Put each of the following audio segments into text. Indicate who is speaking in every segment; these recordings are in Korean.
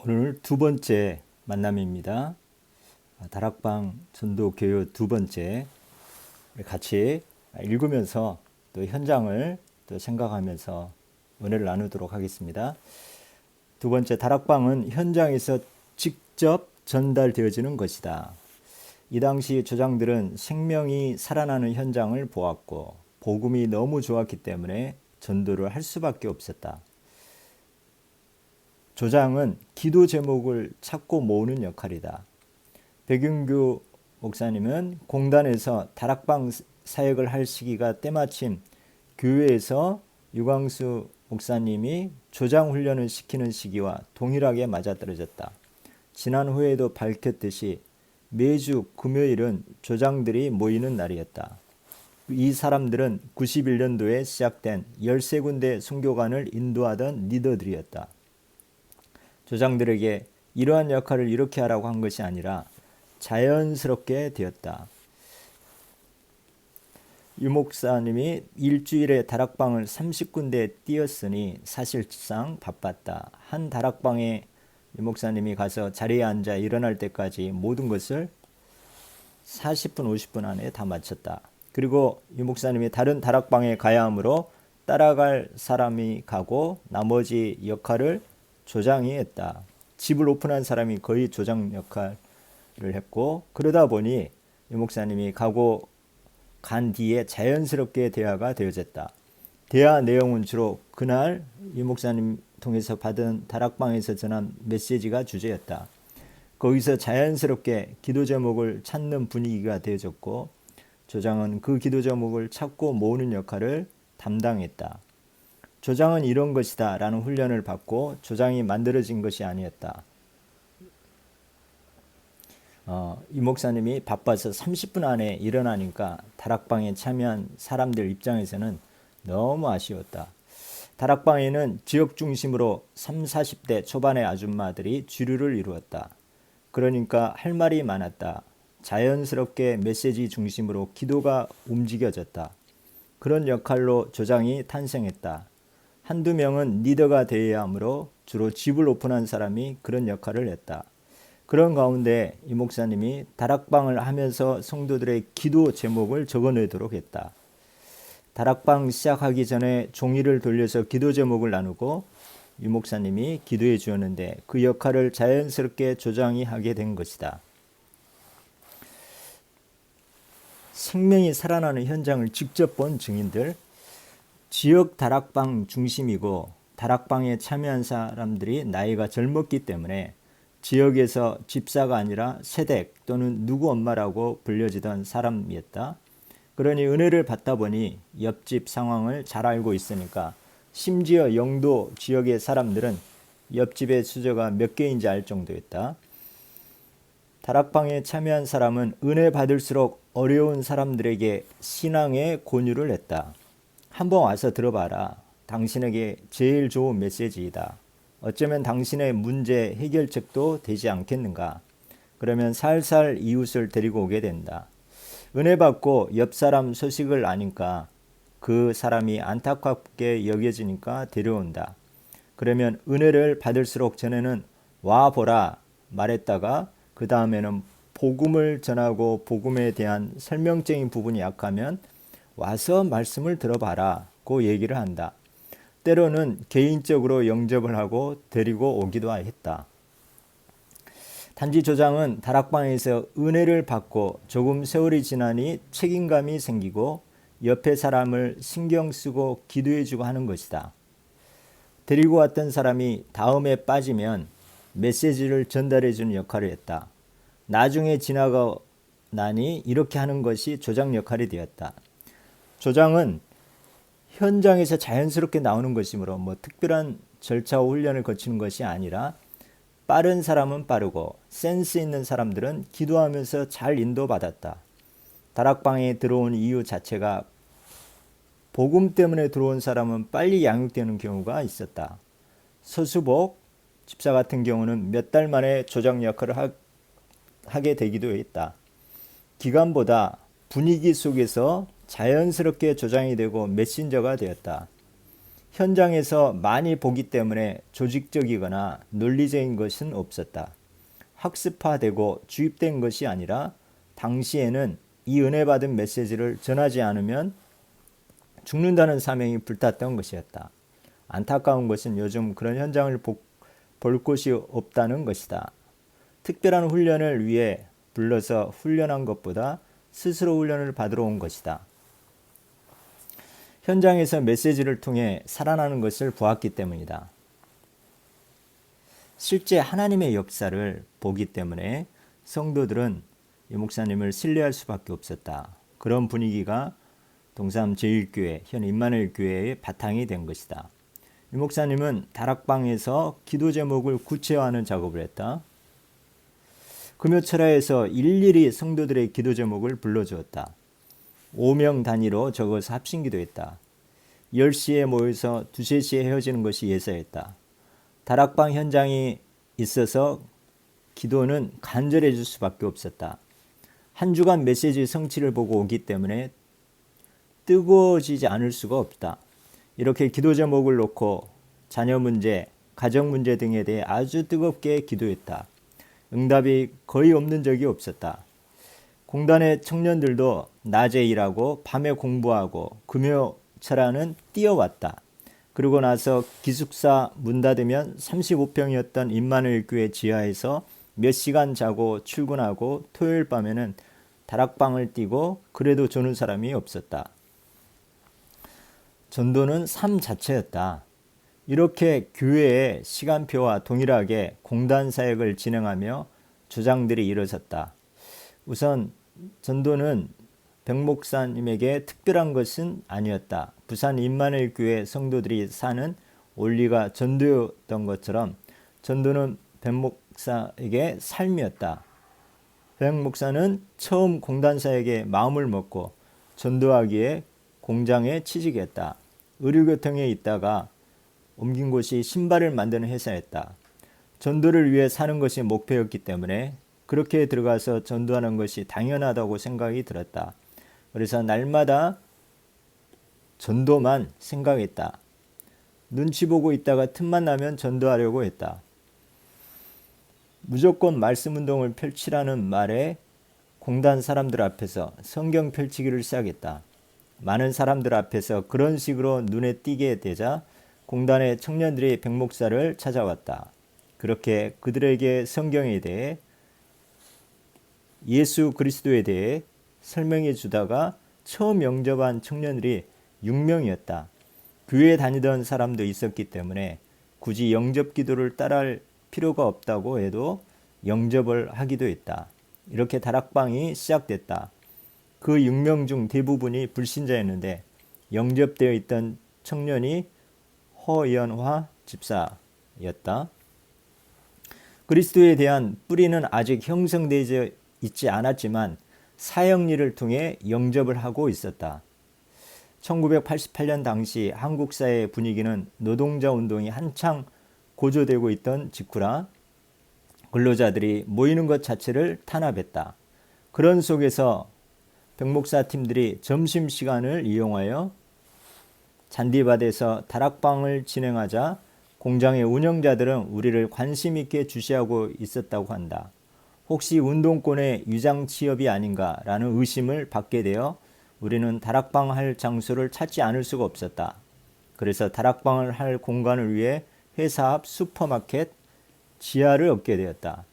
Speaker 1: 오늘 두 번째 만남입니다. 아, 다락방 전도 교육 두 번째 같이 읽으면서 또 현장을 또 생각하면서 은혜를 나누도록 하겠습니다. 두 번째 다락방은 현장에서 직접 전달되어지는 것이다. 이 당시 조장들은 생명이 살아나는 현장을 보았고 복음이 너무 좋았기 때문에 전도를 할 수밖에 없었다. 조장은 기도 제목을 찾고 모으는 역할이다. 백윤규 목사님은 공단에서 다락방 사역을 할 시기가 때마침 교회에서 유광수 목사님이 조장 훈련을 시키는 시기와 동일하게 맞아떨어졌다. 지난 후에도 밝혔듯이 매주 금요일은 조장들이 모이는 날이었다. 이 사람들은 91년도에 시작된 13군데 선교관을 인도하던 리더들이었다. 조장들에게 이러한 역할을 이렇게 하라고 한 것이 아니라 자연스럽게 되었다. 유 목사님이 일주일에 다락방을 30군데 띄었으니 사실상 바빴다. 한 다락방에 유 목사님이 가서 자리에 앉아 일어날 때까지 모든 것을 40분, 50분 안에 다 마쳤다. 그리고 유 목사님이 다른 다락방에 가야 하므로 따라갈 사람이 가고 나머지 역할을 조장이 했다. 집을 오픈한 사람이 거의 조장 역할을 했고 그러다 보니 유 목사님이 가고 간 뒤에 자연스럽게 대화가 되어졌다. 대화 내용은 주로 그날 유 목사님 통해서 받은 다락방에서 전한 메시지가 주제였다. 거기서 자연스럽게 기도 제목을 찾는 분위기가 되어졌고 조장은 그 기도 제목을 찾고 모으는 역할을 담당했다. 조장은 이런 것이다 라는 훈련을 받고 조장이 만들어진 것이 아니었다. 어, 이 목사님이 바빠서 30분 안에 일어나니까 다락방에 참여한 사람들 입장에서는 너무 아쉬웠다. 다락방에는 지역 중심으로 3, 40대 초반의 아줌마들이 주류를 이루었다. 그러니까 할 말이 많았다. 자연스럽게 메시지 중심으로 기도가 움직여졌다. 그런 역할로 조장이 탄생했다. 한두 명은 리더가 되어야 하므로 주로 집을 오픈한 사람이 그런 역할을 했다. 그런 가운데 이 목사님이 다락방을 하면서 성도들의 기도 제목을 적어내도록 했다. 다락방 시작하기 전에 종이를 돌려서 기도 제목을 나누고 이 목사님이 기도해 주었는데 그 역할을 자연스럽게 조장이 하게 된 것이다. 생명이 살아나는 현장을 직접 본 증인들, 지역 다락방 중심이고 다락방에 참여한 사람들이 나이가 젊었기 때문에 지역에서 집사가 아니라 세댁 또는 누구 엄마라고 불려지던 사람이었다. 그러니 은혜를 받다 보니 옆집 상황을 잘 알고 있으니까 심지어 영도 지역의 사람들은 옆집의 수저가 몇 개인지 알 정도였다. 다락방에 참여한 사람은 은혜 받을수록 어려운 사람들에게 신앙의 권유를 했다. 한번 와서 들어봐라. 당신에게 제일 좋은 메시지이다. 어쩌면 당신의 문제 해결책도 되지 않겠는가? 그러면 살살 이웃을 데리고 오게 된다. 은혜 받고 옆 사람 소식을 아니까 그 사람이 안타깝게 여겨지니까 데려온다. 그러면 은혜를 받을수록 전에는 와 보라 말했다가 그 다음에는 복음을 전하고 복음에 대한 설명적인 부분이 약하면 와서 말씀을 들어봐라고 얘기를 한다. 때로는 개인적으로 영접을 하고 데리고 오기도 했다. 단지 조장은 다락방에서 은혜를 받고 조금 세월이 지나니 책임감이 생기고 옆에 사람을 신경 쓰고 기도해 주고 하는 것이다. 데리고 왔던 사람이 다음에 빠지면 메시지를 전달해 주는 역할을 했다. 나중에 지나가 나니 이렇게 하는 것이 조장 역할이 되었다. 조장은 현장에서 자연스럽게 나오는 것이므로 뭐 특별한 절차와 훈련을 거치는 것이 아니라 빠른 사람은 빠르고 센스 있는 사람들은 기도하면서 잘 인도받았다. 다락방에 들어온 이유 자체가 복음 때문에 들어온 사람은 빨리 양육되는 경우가 있었다. 서수복 집사 같은 경우는 몇 달 만에 조장 역할을 하, 하게 되기도 했다. 기간보다 분위기 속에서 자연스럽게 조장이 되고 메신저가 되었다. 현장에서 많이 보기 때문에 조직적이거나 논리적인 것은 없었다. 학습화되고 주입된 것이 아니라 당시에는 이 은혜 받은 메시지를 전하지 않으면 죽는다는 사명이 불탔던 것이었다. 안타까운 것은 요즘 그런 현장을 보, 볼 곳이 없다는 것이다. 특별한 훈련을 위해 불러서 훈련한 것보다 스스로 훈련을 받으러 온 것이다. 현장에서 메시지를 통해 살아나는 것을 보았기 때문이다. 실제 하나님의 역사를 보기 때문에 성도들은 이 목사님을 신뢰할 수밖에 없었다. 그런 분위기가 동삼 제1교회, 현 임마누엘 교회의 바탕이 된 것이다. 이 목사님은 다락방에서 기도 제목을 구체화하는 작업을 했다. 금요 철야에서 일일이 성도들의 기도 제목을 불러주었다. 5명 단위로 적어서 합심 기도했다. 10시에 모여서 2, 3시에 헤어지는 것이 예사였다. 다락방 현장이 있어서 기도는 간절해질 수밖에 없었다. 한 주간 메시지 성취를 보고 오기 때문에 뜨거워지지 않을 수가 없다. 이렇게 기도 제목을 놓고 자녀 문제, 가정 문제 등에 대해 아주 뜨겁게 기도했다. 응답이 거의 없는 적이 없었다. 공단의 청년들도 낮에 일하고 밤에 공부하고 금요 철화는 뛰어왔다. 그러고 나서 기숙사 문 닫으면 35평이었던 임마누엘 교회 지하에서 몇 시간 자고 출근하고 토요일 밤에는 다락방을 뛰고 그래도 조는 사람이 없었다. 전도는 삶 자체였다. 이렇게 교회의 시간표와 동일하게 공단 사역을 진행하며 주장들이 이뤄졌다. 우선 전도는 백목사님에게 특별한 것은 아니었다. 부산 임마누엘 교회 성도들이 사는 원리가 전도였던 것처럼 전도는 백목사에게 삶이었다. 백목사는 처음 공단사에게 마음을 먹고 전도하기에 공장에 취직했다. 의료교통에 있다가 옮긴 곳이 신발을 만드는 회사였다. 전도를 위해 사는 것이 목표였기 때문에 그렇게 들어가서 전도하는 것이 당연하다고 생각이 들었다. 그래서 날마다 전도만 생각했다. 눈치 보고 있다가 틈만 나면 전도하려고 했다. 무조건 말씀 운동을 펼치라는 말에 공단 사람들 앞에서 성경 펼치기를 시작했다. 많은 사람들 앞에서 그런 식으로 눈에 띄게 되자 공단의 청년들이 백목사를 찾아왔다. 그렇게 그들에게 성경에 대해 예수 그리스도에 대해 설명해 주다가 처음 영접한 청년들이 6명이었다. 교회 다니던 사람도 있었기 때문에 굳이 영접 기도를 따라할 필요가 없다고 해도 영접을 하기도 했다. 이렇게 다락방이 시작됐다. 그 6명 중 대부분이 불신자였는데 영접되어 있던 청년이 허연화 집사였다. 그리스도에 대한 뿌리는 아직 형성되지 있지 않았지만 사형리를 통해 영접을 하고 있었다. 1988년 당시 한국 사회의 분위기는 노동자 운동이 한창 고조되고 있던 직후라 근로자들이 모이는 것 자체를 탄압했다. 그런 속에서 백목사 팀들이 점심 시간을 이용하여 잔디밭에서 다락방을 진행하자 공장의 운영자들은 우리를 관심 있게 주시하고 있었다고 한다. 혹시 운동권의 유장 취업이 아닌가라는 의심을 받게 되어 우리는 다락방 할 장소를 찾지 않을 수가 없었다. 그래서 다락방을 할 공간을 위해 회사 앞 슈퍼마켓 지하를 얻게 되었다.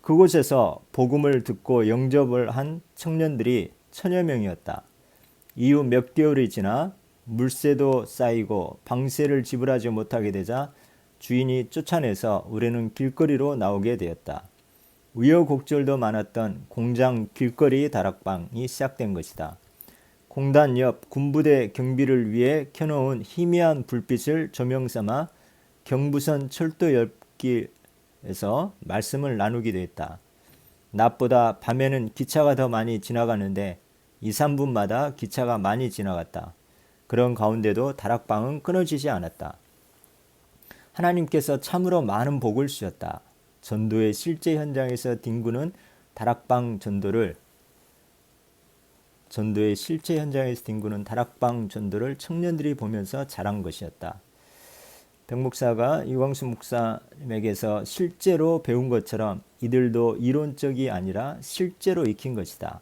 Speaker 1: 그곳에서 복음을 듣고 영접을 한 청년들이 천여 명이었다. 이후 몇 개월이 지나 물세도 쌓이고 방세를 지불하지 못하게 되자 주인이 쫓아내서 우리는 길거리로 나오게 되었다. 우여곡절도 많았던 공장 길거리 다락방이 시작된 것이다. 공단 옆 군부대 경비를 위해 켜놓은 희미한 불빛을 조명 삼아 경부선 철도 옆길에서 말씀을 나누기도 했다. 낮보다 밤에는 기차가 더 많이 지나가는데 2, 3분마다 기차가 많이 지나갔다. 그런 가운데도 다락방은 끊어지지 않았다. 하나님께서 참으로 많은 복을 주셨다. 전도의 실제 현장에서 딩구는 다락방 전도를 전도의 실제 현장에서 딩구는 다락방 전도를 청년들이 보면서 자란 것이었다. 백 목사가 이광수 목사님에게서 실제로 배운 것처럼 이들도 이론적이 아니라 실제로 익힌 것이다.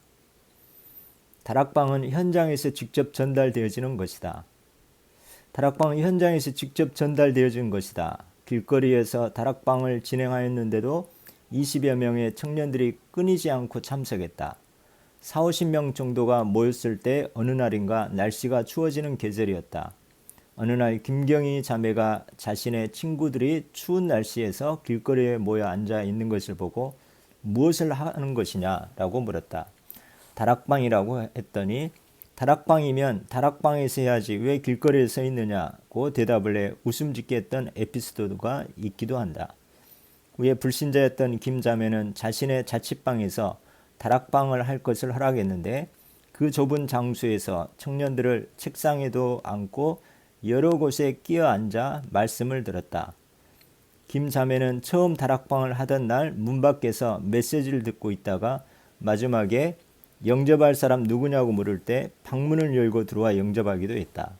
Speaker 1: 다락방은 현장에서 직접 전달되어지는 것이다. 다락방은 현장에서 직접 전달되어지는 것이다. 길거리에서 다락방을 진행하였는데도 20여 명의 청년들이 끊이지 않고 참석했다. 4, 50명 정도가 모였을 때 어느 날인가 날씨가 추워지는 계절이었다. 어느 날 김경희 자매가 자신의 친구들이 추운 날씨에서 길거리에 모여 앉아 있는 것을 보고 무엇을 하는 것이냐라고 물었다. 다락방이라고 했더니 다락방이면 다락방에서 해야지 왜 길거리에 서 있느냐고 대답을 해 웃음 짓게 했던 에피소드가 있기도 한다. 후에 불신자였던 김 자매는 자신의 자취방에서 다락방을 할 것을 허락했는데 그 좁은 장소에서 청년들을 책상에도 앉고 여러 곳에 끼어 앉아 말씀을 들었다. 김 자매는 처음 다락방을 하던 날 문 밖에서 메시지를 듣고 있다가 마지막에 영접할 사람 누구냐고 물을 때 방문을 열고 들어와 영접하기도 했다.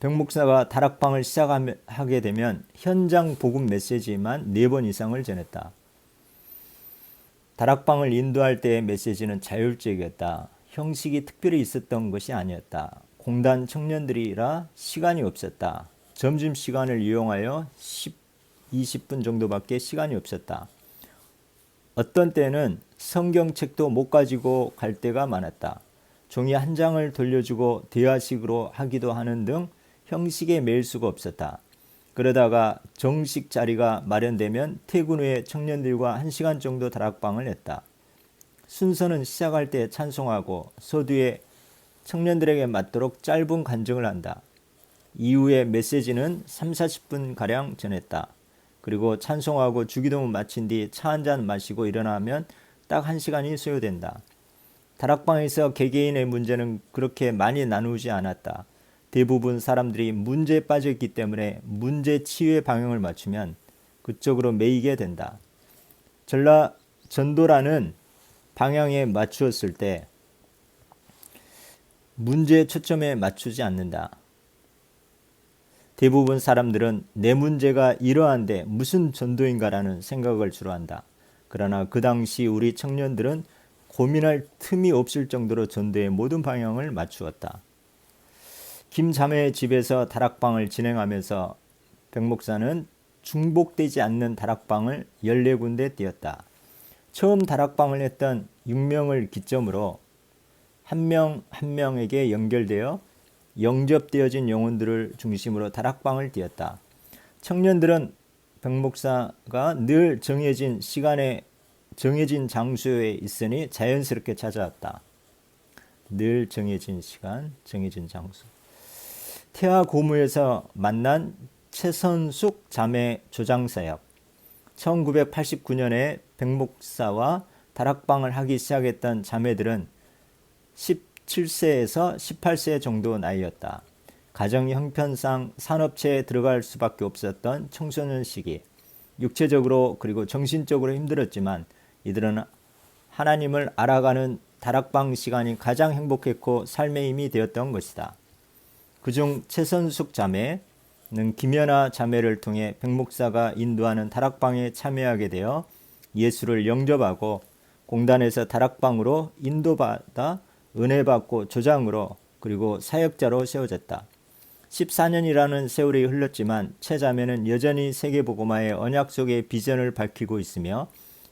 Speaker 1: 백 목사가 다락방을 시작하게 되면 현장 복음 메시지만 네번 이상을 전했다. 다락방을 인도할 때의 메시지는 자율적이었다. 형식이 특별히 있었던 것이 아니었다. 공단 청년들이라 시간이 없었다. 점심 시간을 이용하여 10, 20분 정도밖에 시간이 없었다. 어떤 때는 성경책도 못 가지고 갈 때가 많았다. 종이 한 장을 돌려주고 대화식으로 하기도 하는 등 형식에 매일 수가 없었다. 그러다가 정식 자리가 마련되면 퇴근 후에 청년들과 한 시간 정도 다락방을 했다. 순서는 시작할 때 찬송하고 서두에 청년들에게 맞도록 짧은 간증을 한다. 이후에 메시지는 3, 40분 가량 전했다. 그리고 찬송하고 주기도문 마친 뒤 차 한 잔 마시고 일어나면 딱 한 시간이 소요된다. 다락방에서 개개인의 문제는 그렇게 많이 나누지 않았다. 대부분 사람들이 문제에 빠져있기 때문에 문제 치유의 방향을 맞추면 그쪽으로 매이게 된다. 전라 전도라는 방향에 맞추었을 때 문제의 초점에 맞추지 않는다. 대부분 사람들은 내 문제가 이러한데 무슨 전도인가라는 생각을 주로 한다. 그러나 그 당시 우리 청년들은 고민할 틈이 없을 정도로 전도의 모든 방향을 맞추었다. 김 자매의 집에서 다락방을 진행하면서 백 목사는 중복되지 않는 다락방을 14군데 띄었다. 처음 다락방을 했던 6명을 기점으로 한 명 한 명에게 연결되어 영접되어진 영혼들을 중심으로 다락방을 띄었다. 청년들은 백 목사가 늘 정해진 시간에 정해진 장소에 있으니 자연스럽게 찾아왔다. 늘 정해진 시간, 정해진 장소. 태아 고무에서 만난 최선숙 자매 조장사역. 1989년에 백목사와 다락방을 하기 시작했던 자매들은 17세에서 18세 정도 나이였다. 가정 형편상 산업체에 들어갈 수밖에 없었던 청소년 시기. 육체적으로 그리고 정신적으로 힘들었지만 이들은 하나님을 알아가는 다락방 시간이 가장 행복했고 삶의 힘이 되었던 것이다. 그중 최선숙 자매는 김연아 자매를 통해 백목사가 인도하는 다락방에 참여하게 되어 예수를 영접하고 공단에서 다락방으로 인도받아 은혜 받고 조장으로 그리고 사역자로 세워졌다. 14년이라는 세월이 흘렀지만 최자매는 여전히 세계보고마의 언약 속의 비전을 밝히고 있으며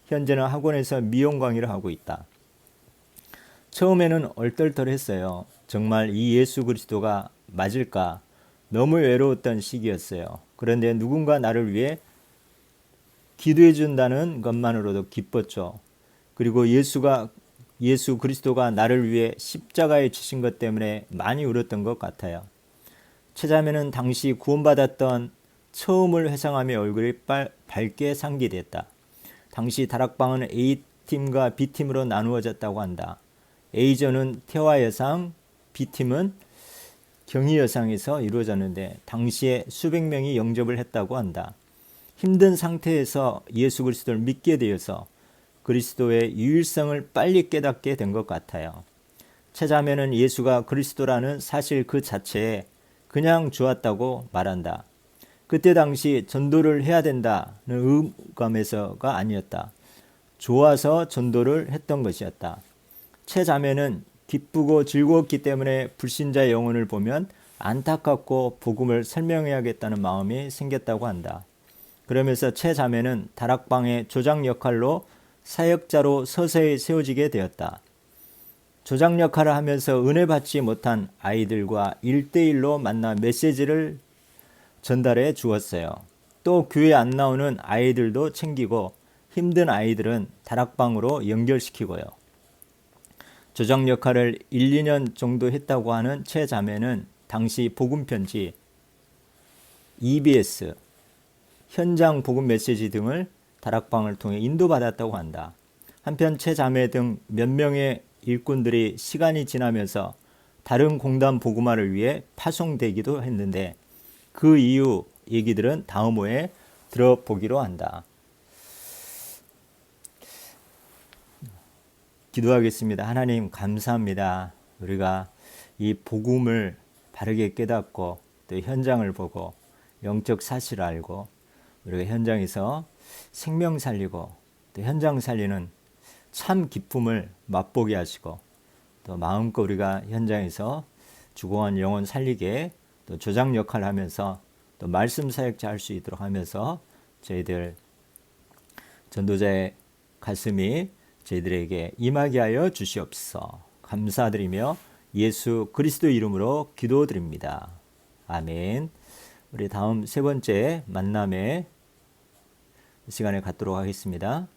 Speaker 1: 현재는 학원에서 미용 강의를 하고 있다. 처음에는 얼떨떨했어요. 정말 이 예수 그리스도가 맞을까? 너무 외로웠던 시기였어요. 그런데 누군가 나를 위해 기도해 준다는 것만으로도 기뻤죠. 그리고 예수가 예수 그리스도가 나를 위해 십자가에 지신 것 때문에 많이 울었던 것 같아요. 최자매는 당시 구원받았던 처음을 회상하며 얼굴이 빨, 밝게 상기됐다. 당시 다락방은 A팀과 B팀으로 나누어졌다고 한다. A조는 태화 여상, B팀은 경희 여상에서 이루어졌는데 당시에 수백 명이 영접을 했다고 한다. 힘든 상태에서 예수 그리스도를 믿게 되어서 그리스도의 유일성을 빨리 깨닫게 된 것 같아요. 최자매는 예수가 그리스도라는 사실 그 자체에 그냥 주었다고 말한다. 그때 당시 전도를 해야 된다는 의감에서가 아니었다. 좋아서 전도를 했던 것이었다. 채 자매는 기쁘고 즐거웠기 때문에 불신자의 영혼을 보면 안타깝고 복음을 설명해야겠다는 마음이 생겼다고 한다. 그러면서 채 자매는 다락방의 조장 역할로 사역자로 서서히 세워지게 되었다. 조장 역할을 하면서 은혜 받지 못한 아이들과 일대일로 만나 메시지를 전달해 주었어요. 또 교회 안 나오는 아이들도 챙기고 힘든 아이들은 다락방으로 연결시키고요. 조장 역할을 1, 2년 정도 했다고 하는 최 자매는 당시 복음 편지, EBS, 현장 복음 메시지 등을 다락방을 통해 인도받았다고 한다. 한편 최 자매 등 몇 명의 일꾼들이 시간이 지나면서 다른 공단 복음화를 위해 파송되기도 했는데 그 이후 얘기들은 다음 호에 들어보기로 한다. 기도하겠습니다. 하나님 감사합니다. 우리가 이 복음을 바르게 깨닫고 또 현장을 보고 영적 사실을 알고 우리가 현장에서 생명 살리고 또 현장 살리는 참 기쁨을 맛보게 하시고 또 마음껏 우리가 현장에서 죽어간 영혼 살리게 또 조장 역할을 하면서 또 말씀 사역자 할 수 있도록 하면서 저희들 전도자의 가슴이 저희들에게 임하게 하여 주시옵소서. 감사드리며 예수 그리스도 이름으로 기도드립니다. 아멘. 우리 다음 세 번째 만남의 시간을 갖도록 하겠습니다.